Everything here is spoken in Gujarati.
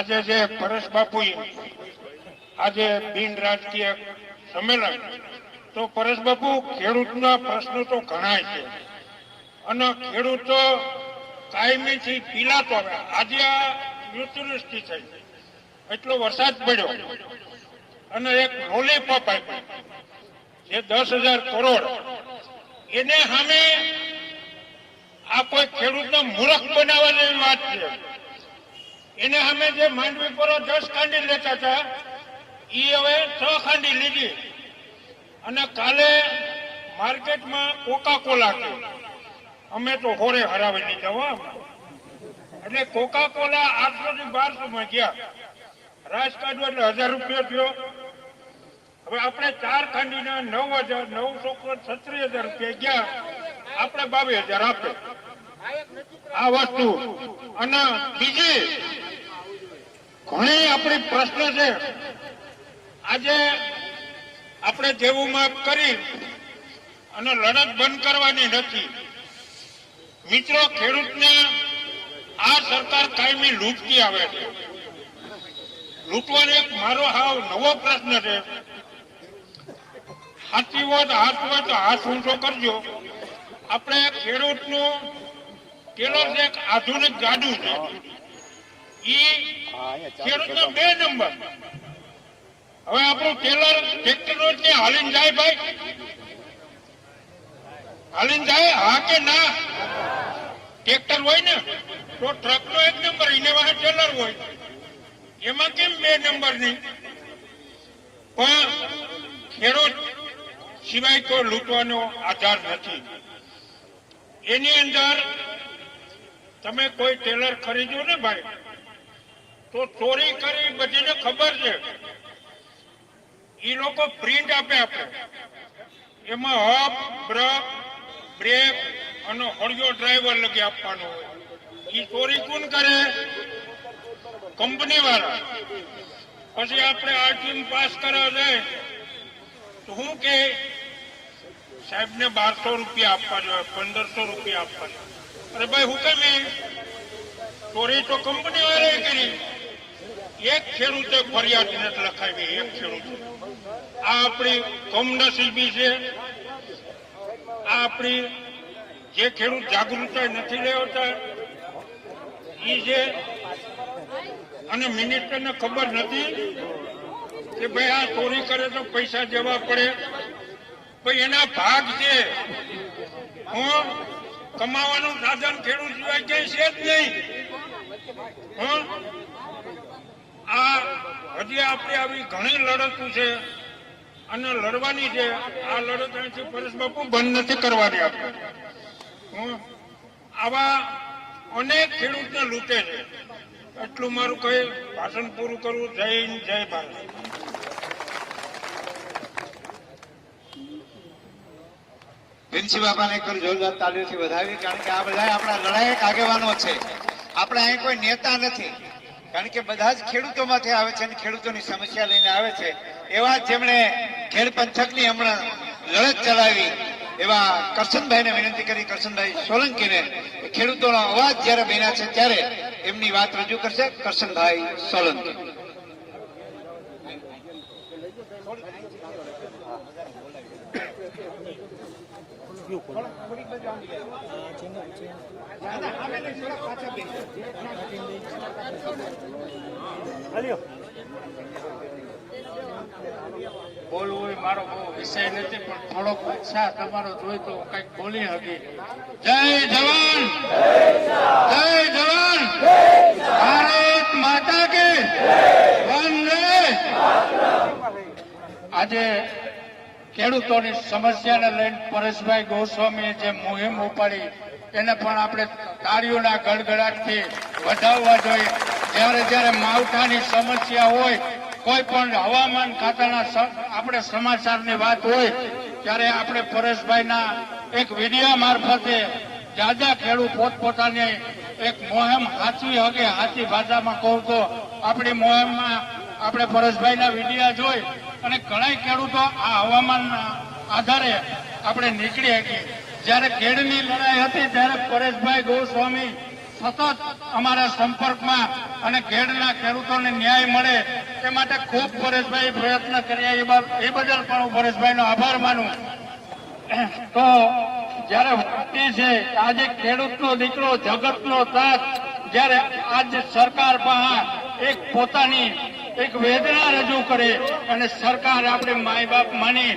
આજે જે પરેશ બાપુએ આજે બિન રાજકીય સંમેલન, તો પરેશ બાપુ ખેડૂતના પ્રશ્નો તો ઘણા છે. અને ખેડૂતો કાયમીથી પીલાતો આજે આ મૃત્યુદૃષ્ટિ થઈ એટલો વરસાદ પડ્યો. અને એક લોલીપોપ આપ્યું. જે દસ હજાર કરોડ. એને સામે આ કોઈ ખેડૂતને મૂર્ખ બનાવવા જેવી વાત છે. એને અમે જે માંડવી પર દસ ખાંડી લેતા હતા એ હવે છ ખાંડી લીધી. અને કાલે માર્કેટમાં કોકા કોલા અમે તો હોરે હરાવી લીધા હો એટલે કોકા કોલા આઠસો થી બારસો માં ગયા. રાસ કાઢવો એટલે હજાર રૂપિયા થયો. હવે આપણે ચાર ખાંડીના નવ હજાર, નવસો છત્રીસ હજાર રૂપિયા ગયા. આપણે બાવીસ હજાર આપે. આ વસ્તુ. અને બીજી ઘણી આપણી પ્રશ્ન છે. આજે આપણે જેવું માફ કરી અને લડત બંધ કરવાની નથી. મિત્રો, ખેડૂતને આ સરકાર કાયમી લૂંટતી આવે છે. લૂંટવાનો એક મારો હાવ નવો પ્રશ્ન છે. હાથી હોય તો હાથ હોય તો હાથ ઊંચો કરજો. આપણે ખેડૂતનું પેલો એક આધુનિક ગાડું છે. ઈ ખેડૂતનો બે નંબર. હવે આપણું ટેલર ટ્રેક્ટર ને હાલીન જાય ભાઈ. હાલીન જાય, હા કે ના? ટ્રેક્ટર હોય ને, તો ટ્રક નો એક નંબર એને વાહે ટેલર હોય. એમાં કેમ બે નંબરની પણ ખેડૂત સિવાય કોઈ લૂંટવાનો આધાર નથી. એની અંદર તમે કોઈ ટેલર ખરીદ્યો ને ભાઈ? તો ચોરી કરી બધીને ખબર છે. એ લોકો પ્રિન્ટ આપે આપણે એમાં હબ બ્રક બ્રેક અને હળિયો ડ્રાઈવર લગી આપવાનો હોય. એ ચોરી કોણ કરે? કંપની વાળા. પછી આપણે આરટીએમ પાસ કરવા જાય, તો શું કે સાહેબ ને બારસો રૂપિયા આપવા જોઈએ, પંદરસો રૂપિયા આપવા જોઈએ. અરે ભાઈ, હું કેમ? ચોરી તો કંપની વાળાએ કરી. એક ખેડૂતે ફરિયાદ નથી લખાવી, એક ખેડૂતે. આ આપણી કમનસીબી છે. આ આપણી જે ખેડૂત જાગૃતતા નથી લેવતા એ છે. અને મિનિસ્ટરને ખબર નથી કે ભાઈ આ ચોરી કરે તો પૈસા દેવા પડે. ભાઈ એના ભાગ છે. હું? કમાવાનું સાધન ખેડૂત સિવાય ક્યાંય છે જ નહીં. હં? આપણે આવી ઘણી લડતો છે અને લડવાની છે, આ લડત અહીંથી પરેશ બાપુ બંધ નથી કરવાની આપણે. આવા અનેક ખેડૂતને લૂંટે છે. એટલું મારું કઈ ભાષણ પૂરું કરવું જય હિન્દ, જય ભારત. પ્રિન્સી બાપાને એક જોરદાર તાલીઓથી વધાવી કારણ કે આ બધા આપણા લડાયક આગેવાનો છે. આપણે અહીં કોઈ નેતા નથી. કારણ કે બધા જ ખેડૂતોમાંથી આવે છે અને ખેડૂતોની સમસ્યા લઈને આવે છે. એવા જેમણે ખેડ પંથકની હમણાં લડત ચલાવી, એવા કરશનભાઈને વિનંતી કરી, કરશનભાઈ સોલંકીને ખેડૂતોનો અવાજ જ્યારે બન્યા છે ત્યારે એમની વાત રજૂ કરશે કરશનભાઈ સોલંકી. બોલવું એ મારો બહુ વિષય નથી, પણ થોડોક ઉત્સાહ તમારો જોઈ તો કંઈક બોલી હકી જય જવાન જય જવાન ભારત માતા કે વંદે આજે ખેડૂતોની સમસ્યાને લઈને પરેશભાઈ ગોસ્વામીએ જે મુહિમ ઉપાડી, એને પણ આપણે તાળીઓના ગડગડાટથી વધાવવા જોઈએ. જ્યારે જ્યારે માવઠાની સમસ્યા હોય, કોઈ પણ હવામાન ખાતાના આપણે સમાચારની વાત હોય, ત્યારે આપણે પરેશભાઈના એક વિડિયા મારફતે જાજા ખેડૂત પોતપોતાની એક મોહેમ હાચવી હકે હાચી ભાષામાં કહું તો, આપણી મોહેમમાં આપણે પરેશભાઈના વિડિયા જોઈ અને ઘણા ખેડૂતો આ હવામાનના આધારે આપણે નીકળી શકીએ જ્યારે ખેડની લડાઈ હતી, ત્યારે પરેશભાઈ ગોસ્વામી સતત અમારા સંપર્કમાં અને ખેડના ખેડૂતોને ન્યાય મળે તે માટે ખૂબ પરેશભાઈ પ્રયત્ન કર્યા. એ બદલ પણ હું પરેશભાઈનો આભાર માનું. તો જ્યારે વાત છે આજે ખેડૂતનો દીકરો જગતનો તાત જ્યારે આજ સરકાર પાસે એક પોતાની એક વેદના રજૂ કરે અને સરકાર આપણે માય બાપ માની